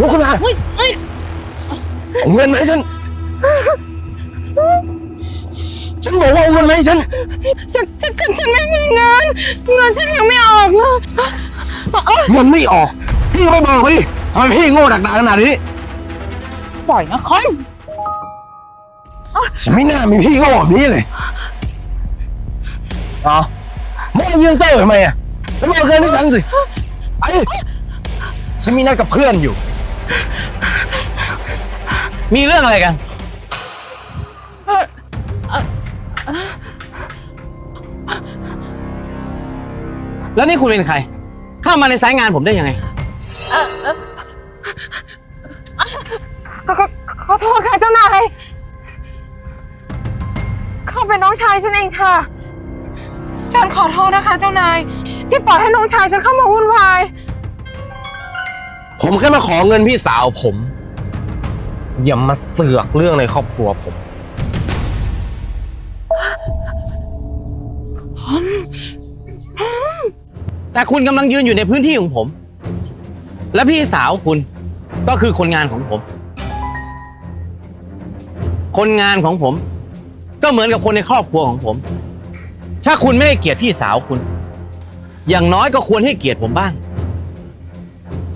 ลุกขึ้นมาเฮ้ยเฮ้ยเอาเงินมาให้ฉัน ฉันบอกว่าเอาเงินมาให้ฉัน ฉันฉันฉันฉันไม่มีเงิน เงินฉันยังไม่ออกเลยเอ้ยเงินไม่ออก พี่ก็ไม่บอกเขาดิทำไมพี่โง่ดักดาขนาดนี้ ปล่อยนะคอนฉันไม่น่ามีพี่โง่แบบนี้เลยอ๋อมายืนเซ่อทำไมอะแล้วมาเอาเงินให้ฉันสิ ไอ้ ฉันมีนัดกับเพื่อนอยู่ มีเรื่องอะไรกัน แล้วนี่คุณเป็นใคร เข้ามาในสายงานผมได้ยังไง ขอขอขอโทษค่ะเจ้านายเขาเป็นน้องชายฉันเองค่ะ ฉันขอโทษนะคะ เจ้านาย ที่ปล่อยให้น้องชายฉันเข้ามาวุ่นวาย ผมแค่มาขอเงินพี่สาวผม อย่ามาเสือกเรื่องในครอบครัวผม แต่คุณกำลังยืนอยู่ในพื้นที่ของผม และพี่สาวคุณก็คือคนงานของผม คนงานของผม ก็เหมือนกับคนในครอบครัวของผม ถ้าคุณไม่ให้เกียรติพี่สาวคุณ อย่างน้อยก็ควรให้เกียรติผมบ้าง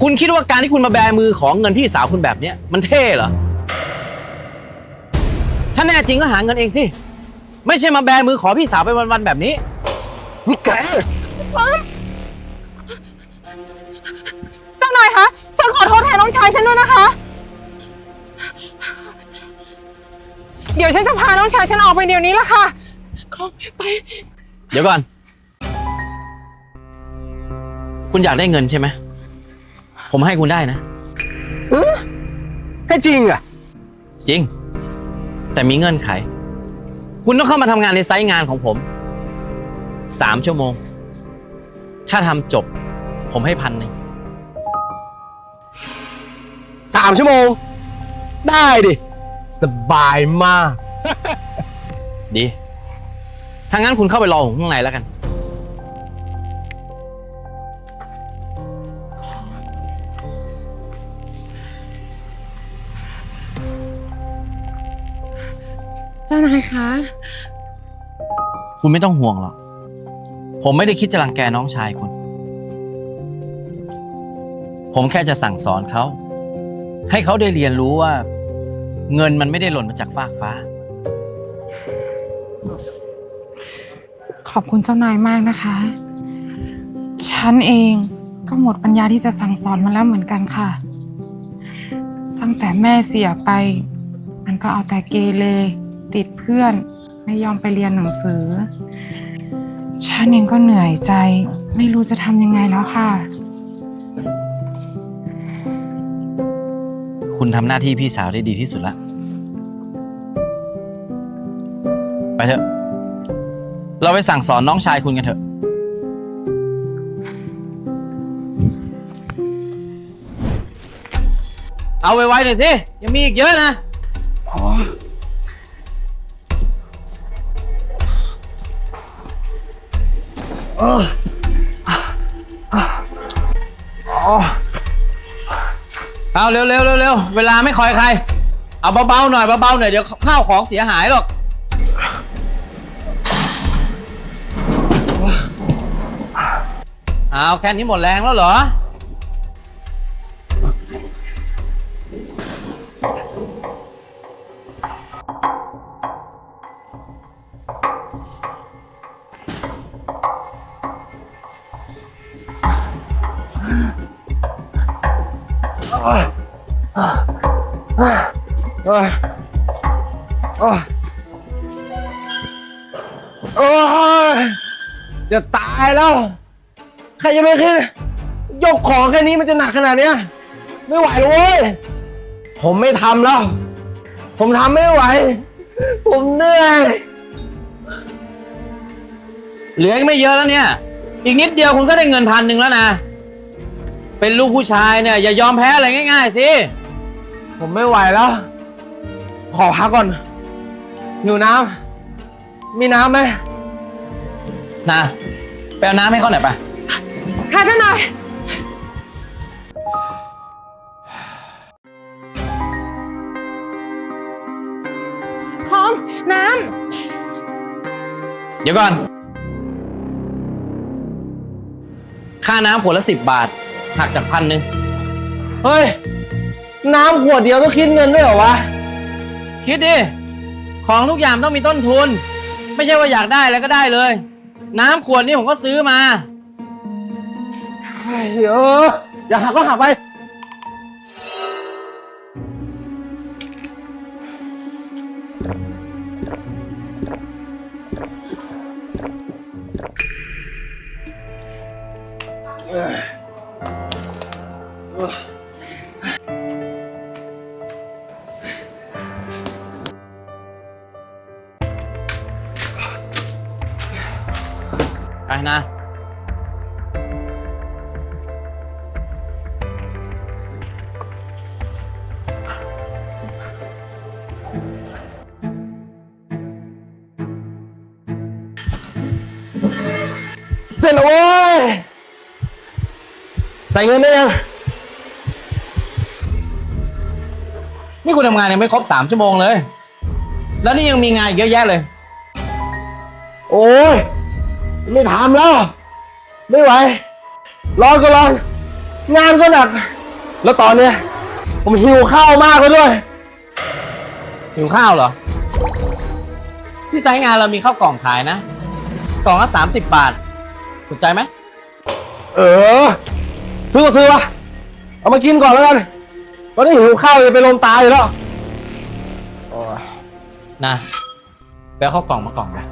คุณคิดว่าการที่คุณมาแบมือของเงินพี่สาวคุณแบบเนี้ยมันเท่เหรอ ถ้าแน่จริงก็หาเงินเองสิ ไม่ใช่มาแบมือขอพี่สาวไปวันๆแบบนี้ นี่แก เจ้านายคะฉันขอโทษแทนน้องชายฉันด้วยนะคะ เดี๋ยวฉันจะพาน้องชายฉันออกไปเดี๋ยวนี้ละค่ะขอไปเดี๋ยวก่อน คุณอยากได้เงินใช่ไหม ผมให้คุณได้นะให้จริงอะ จริง แต่มีเงื่อนไข คุณต้องเข้ามาทำงานในไซต์งานของผมสามชั่วโมง ถ้าทำจบ ผมให้พันหนึ่งสามชั่วโมง ได้ดิ สบายมาก ดีถ้างั้นคุณเข้าไปรอผมข้างในแล้วกันานายคะ คุณไม่ต้องห่วงหรอก ผมไม่ได้คิดจะรังแกน้องชายคุณ ผมแค่จะสั่งสอนเขา ให้เขาได้เรียนรู้ว่า เงินมันไม่ได้หล่นมาจากฟากฟ้า ขอบคุณเจ้านายมากนะคะ ฉันเองก็หมดปัญญาที่จะสั่งสอนมันแล้วเหมือนกันค่ะ ตั้งแต่แม่เสียไป มันก็เอาแต่เกเร ติดเพื่อน ไม่ยอมไปเรียนหนังสือ ฉันเองก็เหนื่อยใจ ไม่รู้จะทำยังไงแล้วค่ะ คุณทำหน้าที่พี่สาวได้ดีที่สุดละไปเถอะ เราไปสั่งสอนน้องชายคุณกันเถอะ เอาไว้ๆหน่อยสิ ยังมีอีกเยอะนะ เอาเร็วเร็วเร็วเร็วเวลาไม่คอยใคร เอาเบาๆหน่อยเบาๆหน่อยเดี๋ยวข้าวของเสียหายหรอก เอาแค่นี้หมดแรงแล้วเหรอ โอ้ยโอ้ยโอ้ยจะตายแล้ว ใครจะไม่ขึ้นยกของแค่นี้มันจะหนักขนาดเนี้ย ไม่ไหวแล้วเว้ย ผมไม่ทำแล้ว ผมทำไม่ไหว ผมเหนื่อย เหลือกไม่เยอะแล้วเนี่ย อีกนิดเดียวคุณก็ได้เงินพันหนึ่งแล้วนะ เป็นลูกผู้ชายเนี่ย อย่ายอมแพ้อะไรง่าย ๆ สิ ผมไม่ไหวแล้ว ขอพักก่อนหิวน้ำมีน้ำไหมนะไปเอาน้ำให้เขาหน่อยปะค่ะเจ้านายพร้อม น้ำเดี๋ยวก่อน ค่าน้ำขวดละสิบบาทหักจากพันหนึ่งเฮ้ย น้ำขวดเดียวต้องคิดเงินด้วยเหรอวะ คิดดิ ของทุกอย่างต้องมีต้นทุน ไม่ใช่ว่าอยากได้แล้วก็ได้เลย น้ำขวดนี่ผมก็ซื้อมา เฮ้ยเอออย่าหักก็หักไปไป เสร็จแล้วเว้ยจ่ายเงินได้ยัง นี่คุณทำงานยังไม่ครบสามชั่วโมงเลย แล้วนี่ยังมีงานอีกเยอะแยะเลย โอ้ย ไม่ทำแล้ว ไม่ไหว ร้อนก็ร้อน งานก็หนัก แล้วตอนเนี้ย ผมหิวข้าวมากเลยด้วย หิวข้าวเหรอ ที่ไซต์งานเรามีข้าวกล่องขายนะ กล่องละสามสิบบาท สนใจไหมเออซื้อก็ซื้อวะเอามากินก่อนแล้วกันตอนนี้หิวข้าวจะไปลมตายอยู่แล้วโอ้ยนะไปเอาข้าวกล่องมากล่องนะ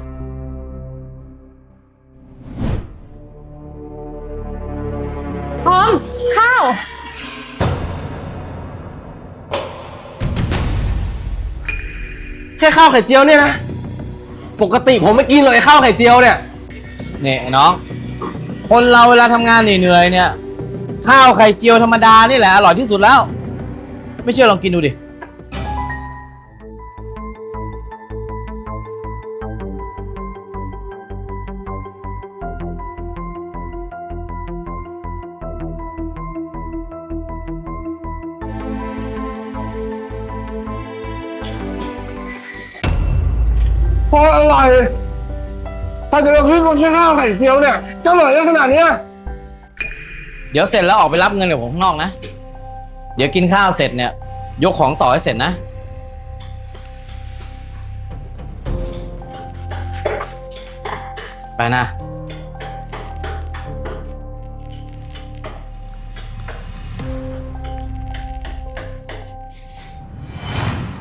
พร้อมข้าว แค่ข้าวไข่เจียวเนี่ยนะ ปกติผมไม่กินเลยไอ้ข้าวไข่เจียวเนี่ยนี่ไอ้น้อง คนเราเวลาทำงานเหนื่อยๆเนี่ย ข้าวไข่เจียวธรรมดานี่แหละอร่อยที่สุดแล้ว ไม่เชื่อลองกินดูดิ พออร่อย ถ้าจะมาขึ้นรสชาติข้าวไข่เจียวเนี่ยจะอร่อยได้ขนาดเนี้ยเดี๋ยวเสร็จแล้วออกไปรับเงินกับผมข้างนอกนะ เดี๋ยวกินข้าวเสร็จเนี่ย ยกของต่อให้เสร็จนะ ไปนะ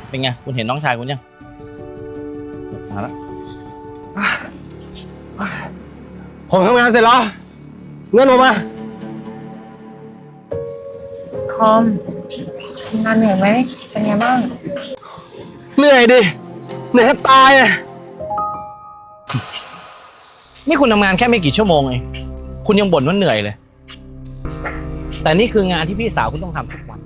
เป็นไง คุณเห็นน้องชายคุณยัง มาแล้ว ผมทำงานเสร็จแล้ว เงินผมมา คอมทำงานเหนื่อยไหมเป็นไงบ้าง เหนื่อยดิ เหนื่อยแทบตายอะนี่คุณทำงานแค่ไม่กี่ชั่วโมงเองคุณยังบ่นว่าเหนื่อยเลย แต่นี่คืองานที่พี่สาวคุณต้องทำทุกวัน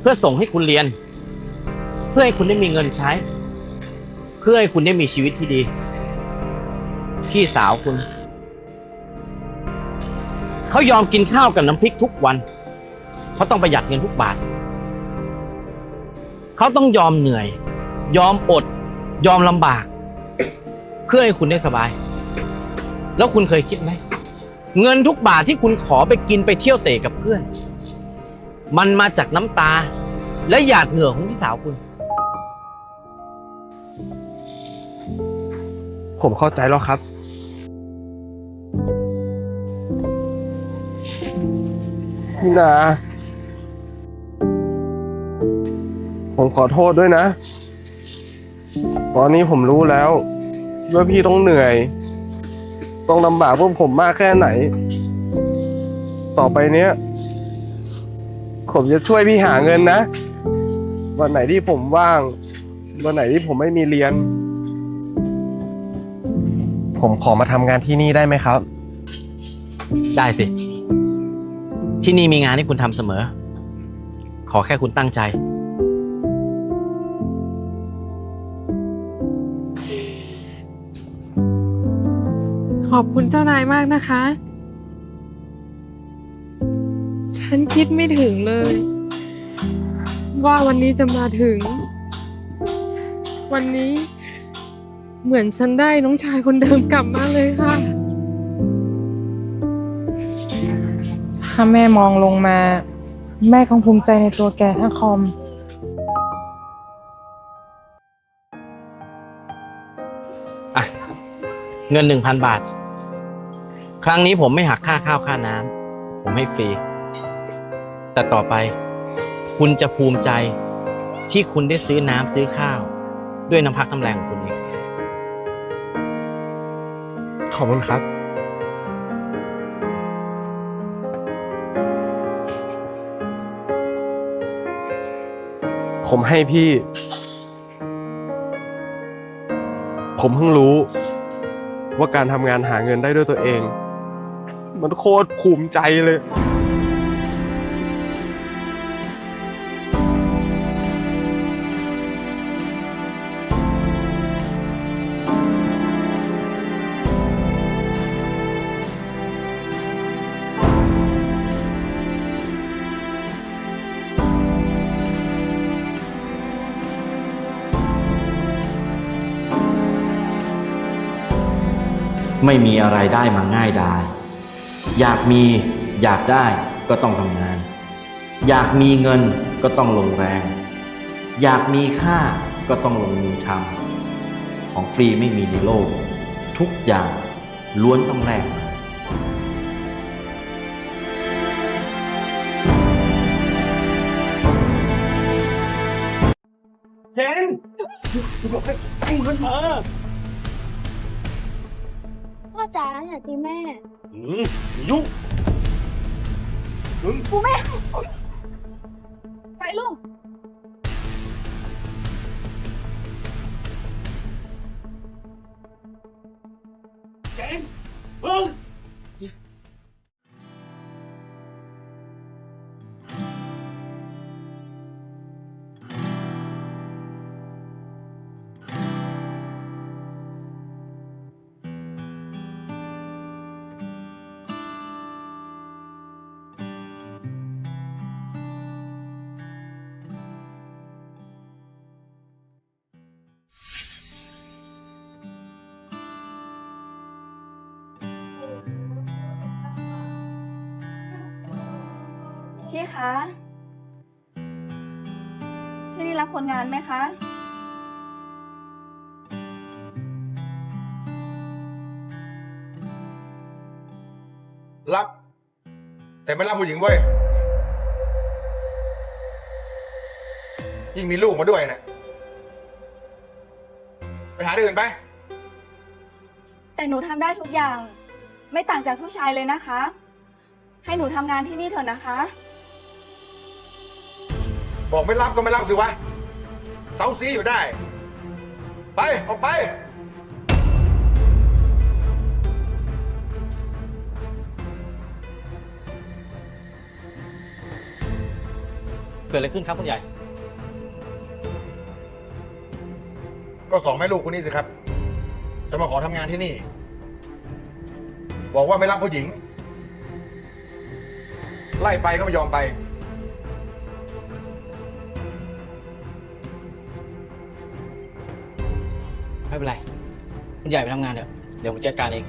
เพื่อส่งให้คุณเรียน เพื่อให้คุณได้มีเงินใช้ เพื่อให้คุณได้มีชีวิตที่ดี พี่สาวคุณ เขายอมกินข้าวกับน้ำพริกทุกวันเขาต้องประหยัดเงินทุกบาท เขาต้องยอมเหนื่อย ยอมอด ยอมลำบาก เพื่อให้คุณได้สบาย แล้วคุณเคยคิดไหม เงินทุกบาทที่คุณขอไปกินไปเที่ยวเตะกับเพื่อน มันมาจากน้ำตาและหยาดเหงื่อของพี่สาวคุณ ผมเข้าใจแล้วครับ พี่นา ผมขอโทษด้วยนะ ตอนนี้ผมรู้แล้ว ว่าพี่ต้องเหนื่อย ต้องลำบากพวกผมมากแค่ไหน ต่อไปเนี้ย ผมจะช่วยพี่หาเงินนะ วันไหนที่ผมว่าง วันไหนที่ผมไม่มีเรียน ผมขอมาทำงานที่นี่ได้ไหมครับ ได้สิ ที่นี่มีงานให้คุณทำเสมอ ขอแค่คุณตั้งใจ ขอบคุณเจ้านายมากนะคะ ฉันคิดไม่ถึงเลย ว่าวันนี้จะมาถึง วันนี้ เหมือนฉันได้น้องชายคนเดิมกลับมาเลยค่ะ ถ้าแม่มองลงมา แม่คงภูมิใจในตัวแกนะคอม อะ เงินหนึ่งพันบาท ครั้งนี้ผมไม่หักค่าข้าวค่าน้ำผมให้ฟรี แต่ต่อไป คุณจะภูมิใจที่คุณได้ซื้อน้ำซื้อข้าว ด้วยน้ำพักน้ำแรงของคุณเอง ขอบคุณครับ ผมให้พี่ ผมเพิ่งรู้ ว่าการทำงานหาเงินได้ด้วยตัวเอง มันโคตรภูมิใจเลย ไม่มีอะไรได้มาง่ายดาย อยากมีอยากได้ก็ต้องทำงาน อยากมีเงินก็ต้องลงแรง อยากมีค่าก็ต้องลงมือทำของฟรีไม่มีในโลก ทุกอย่างล้วนต้องแลกมาเจนเอาเงินมาพ่อ จ๋าอย่าตีแม่ อืมยุ่งมึงกูแม่ไปลูกเจนมึง พี่คะ ที่นี่รับคนงานไหมคะ รับ แต่ไม่รับผู้หญิงเว้ย ยิ่งมีลูกมาด้วยนะไปหาที่อื่นไป แต่หนูทำได้ทุกอย่าง ไม่ต่างจากผู้ชายเลยนะคะ ให้หนูทำงานที่นี่เถอะนะคะ บอกไม่รับก็ไม่รับสิวะเซาซีอยู่ได้ ไป ออกไป เกิดอะไรขึ้นครับคุณใหญ่ ก็สองแม่ลูกคนนี้สิครับ จะมาขอทำงานที่นี่ บอกว่าไม่รับผู้หญิง ไล่ไปก็ไม่ยอมไป ไม่เป็นไร คุณใหญ่ไปทำงานเถอะ เดี๋ยวผมจัดการเอง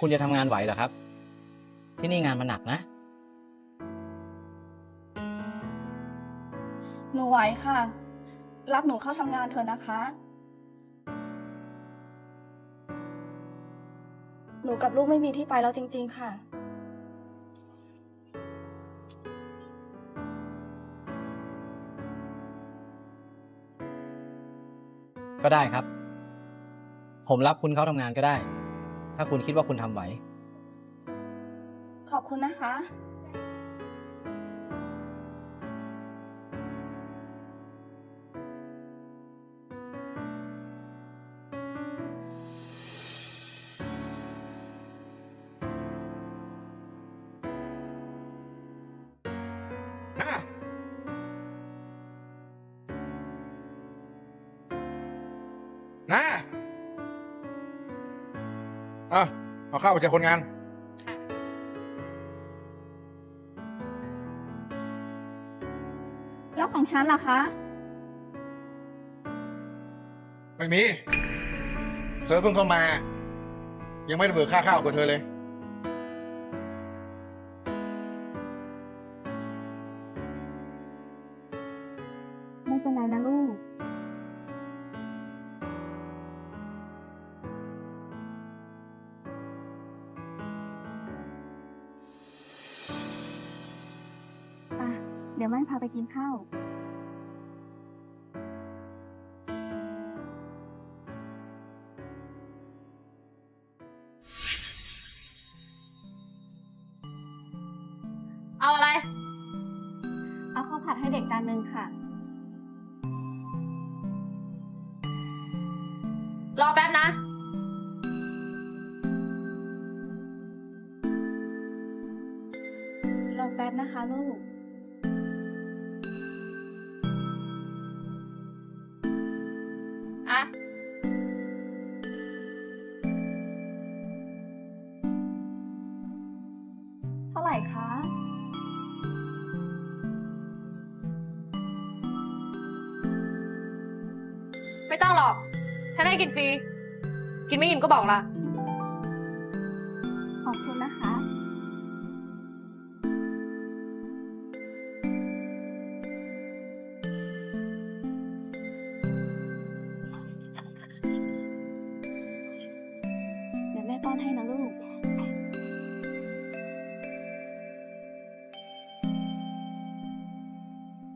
คุณจะทำงานไหวเหรอครับ ที่นี่งานมันหนักนะ หนูไหวค่ะ รับหนูเข้าทำงานเถอะนะคะ หนูกับลูกไม่มีที่ไปแล้วจริง ๆ ค่ะ ก็ได้ครับ ผมรับคุณเข้าทำงานก็ได้ ถ้าคุณคิดว่าคุณทำไหว ขอบคุณนะคะนะ เอาข้าวไปแจกคนงานแล้วของฉันล่ะคะ ไม่มี เธอเพิ่งเข้ามา ยังไม่ได้เบิกค่าข้าวกับเธอเลย ไม่เป็นไรนะลูก เดี๋ยวแม่พาไปกินข้าว ต้องหรอก ฉันให้กินฟรี กินไม่อิ่มก็บอกละขอบคุณนะคะ เดี๋ยวแม่ป้อนให้นะลูก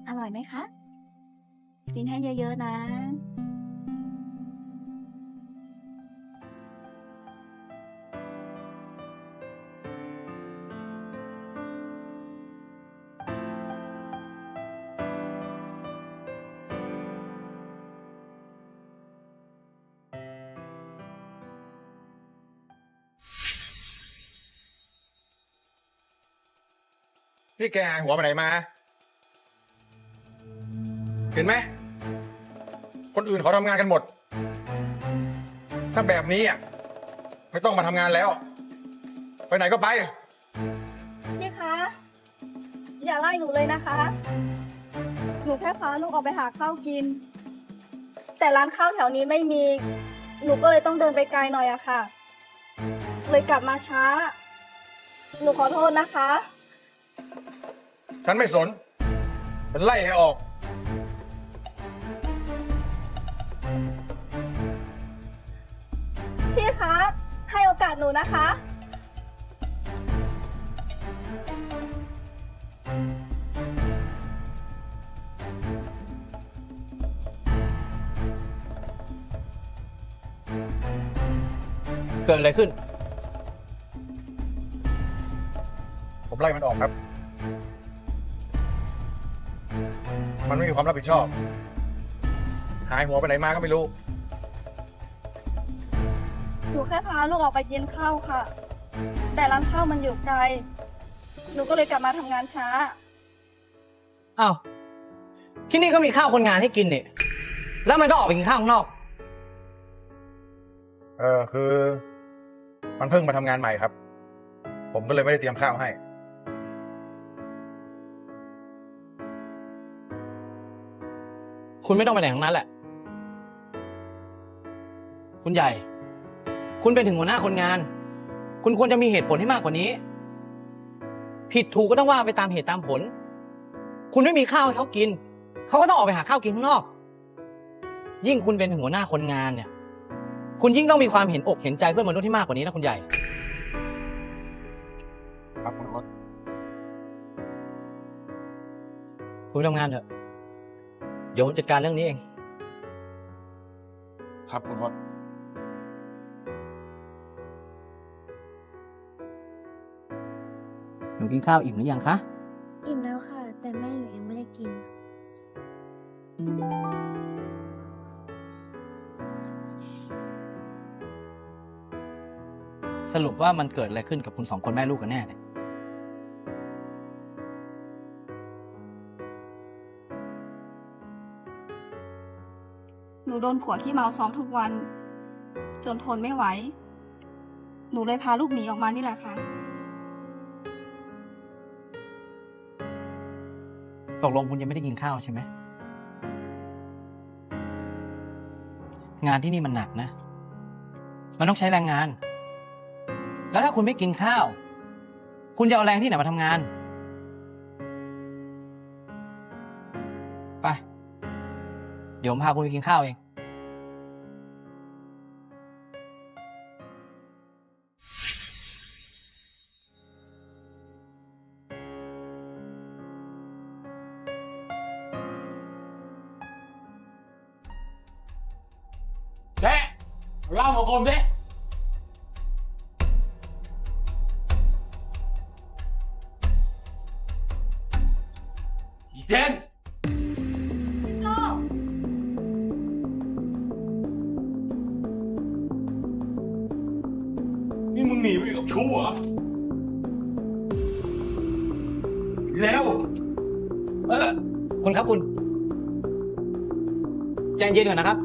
อร่อยไหมคะ กินให้เยอะๆนะ พี่แกหัวไปไหนมา เห็นไหม คนอื่นเขาทำงานกันหมด ถ้าแบบนี้อะไม่ต้องมาทำงานแล้ว ไปไหนก็ไป พี่คะ อย่าไล่หนูเลยนะคะ หนูแค่พาลูกออกไปหาข้าวกิน แต่ร้านข้าวแถวนี้ไม่มี หนูก็เลยต้องเดินไปไกลหน่อยอะค่ะ เลยกลับมาช้า หนูขอโทษนะคะ ฉันไม่สนเป็นไล่ให้ออก พี่คะ ให้โอกาสหนูนะคะ เกิดอะไรขึ้น ไล่มันออกครับ มันไม่มีความรับผิดชอบ หายหัวไปไหนมาก็ไม่รู้ หนูแค่พาลูกออกไปกินข้าวค่ะ แต่ร้านข้าวมันอยู่ไกล หนูก็เลยกลับมาทำงานช้า อ้าวที่นี่ก็มีข้าวคนงานให้กินเนี่ยแล้วมันก็ออกไปกินข้าวข้างนอก เออคือ มันเพิ่งมาทำงานใหม่ครับ ผมก็เลยไม่ได้เตรียมข้าวให้ คุณไม่ต้องไปไหนทั้งนั้นแหละ คุณใหญ่ คุณเป็นถึงหัวหน้าคนงาน คุณควรจะมีเหตุผลที่มากกว่านี้ ผิดถูกก็ต้องว่าไปตามเหตุตามผล คุณไม่มีข้าวให้เขากิน เขาก็ต้องออกไปหาข้าวกินข้างนอก ยิ่งคุณเป็นถึงหัวหน้าคนงานเนี่ย คุณยิ่งต้องมีความเห็นอกเห็นใจเพื่อนมนุษย์ที่มากกว่านี้นะคุณใหญ่ ครับคุณรถคุณไปทำงานเถอะ เดี๋ยวผมจัดการเรื่องนี้เอง ครับคุณรถหนูกินข้าวอิ่มหรือยังคะ อิ่มแล้วค่ะ แต่แม่หนูยังไม่ได้กิน สรุปว่ามันเกิดอะไรขึ้นกับคุณสองคนแม่ลูกกันแน่เนี่ย โดนผัวที่เมาซ้อมทุกวัน จนทนไม่ไหว หนูเลยพาลูกหนีออกมานี่แหละค่ะ ตกลงคุณยังไม่ได้กินข้าวใช่ไหม งานที่นี่มันหนักนะ มันต้องใช้แรงงาน แล้วถ้าคุณไม่กินข้าว คุณจะเอาแรงที่ไหนมาทำงาน ไป เดี๋ยวผมพาคุณไปกินข้าวเอง เจนนี่มึงหนีไปอยู่กับชู้เหรอแล้วเออคุณครับคุณใจเย็นก่อนนะครับ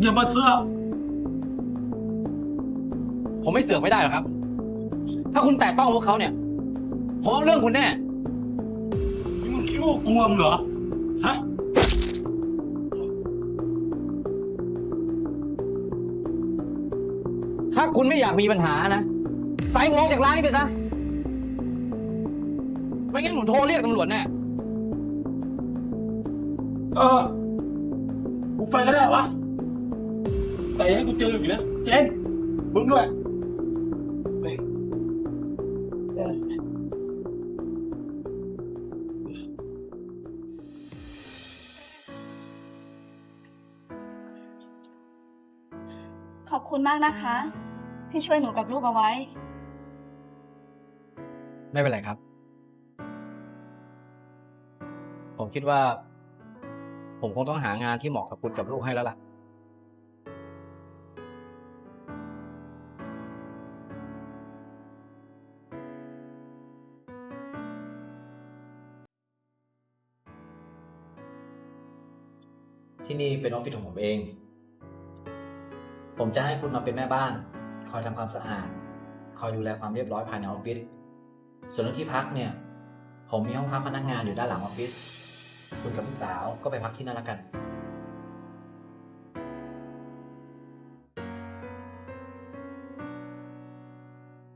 อย่ามาเสือกผมไม่เสือกไม่ได้หรอกครับ ถ้าคุณแตะต้องพวกเขาเนี่ยผมเอาเรื่องคุณแน่ นี่มึงคิดว่ากลัวมึงเหรอ ฮะ ถ้าคุณไม่อยากมีปัญหานะใส่หัวออกจากร้านนี้ไปซะ ไม่งั้นผมโทรเรียกตำรวจแน่ เออ กูไปก็ได้วะ แต่อย่าให้กูเจออีกนะ เจน มึงด้วย นะคะ ที่ช่วยหนูกับลูกเอาไว้ ไม่เป็นไรครับ ผมคิดว่า ผมคงต้องหางานที่เหมาะกับคุณกับลูกให้แล้วล่ะ ที่นี่เป็นออฟฟิศของผมเอง ผมจะให้คุณมาเป็นแม่บ้าน คอยทำความสะอาด คอยดูแลความเรียบร้อยภายในออฟฟิศ ส่วนเรื่องที่พักเนี่ย ผมมีห้องพักพนักงานอยู่ด้านหลังออฟฟิศ คุณกับลูกสาวก็ไปพักที่นั่นแล้วกัน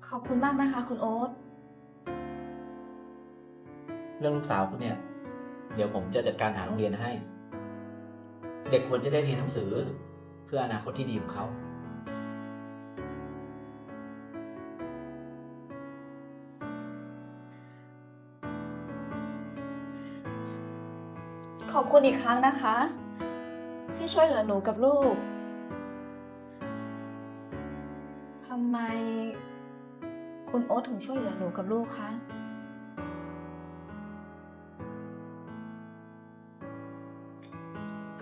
ขอบคุณมากนะคะ คุณโอ๊ต เรื่องลูกสาวคุณเนี่ย เดี๋ยวผมจะจัดการหาโรงเรียนให้ เด็กควรจะได้เรียนหนังสือเพื่ออนาคตที่ดีของเขาขอบคุณอีกครั้งนะคะ ที่ช่วยเหลือหนูกับลูกทำไม คุณโอ๊ตถึงช่วยเหลือหนูกับลูกคะ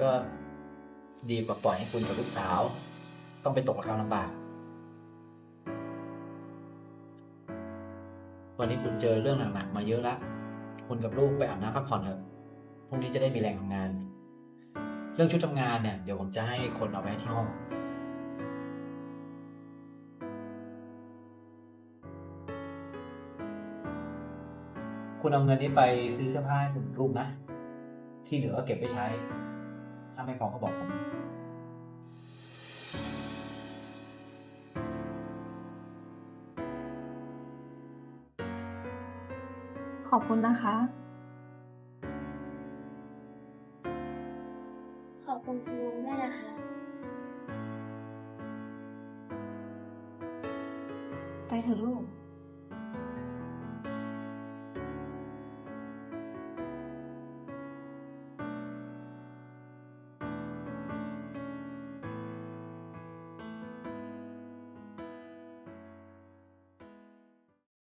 ก็ ดีกว่าปล่อยให้คุณกับลูกสาว ต้องไปตกกับควาลำบาก วันนี้คุณเจอเรื่องหนักๆมาเยอะแล้วคุณกับลูกไปอาบน้ำพักผ่อนเถอะพรุ่งนี้จะได้มีแรงทำงาน เรื่องชุดทำงานเนี่ยเดี๋ยวผมจะให้คนเอาไปที่ห้องคุณเอาเงินนี้ไปซื้อเสื้อผ้าให้คุณลูกนะ ที่เหลือก็เก็บไว้ใช้ ถ้าไม่พอก็บอกผมขอบคุณนะคะ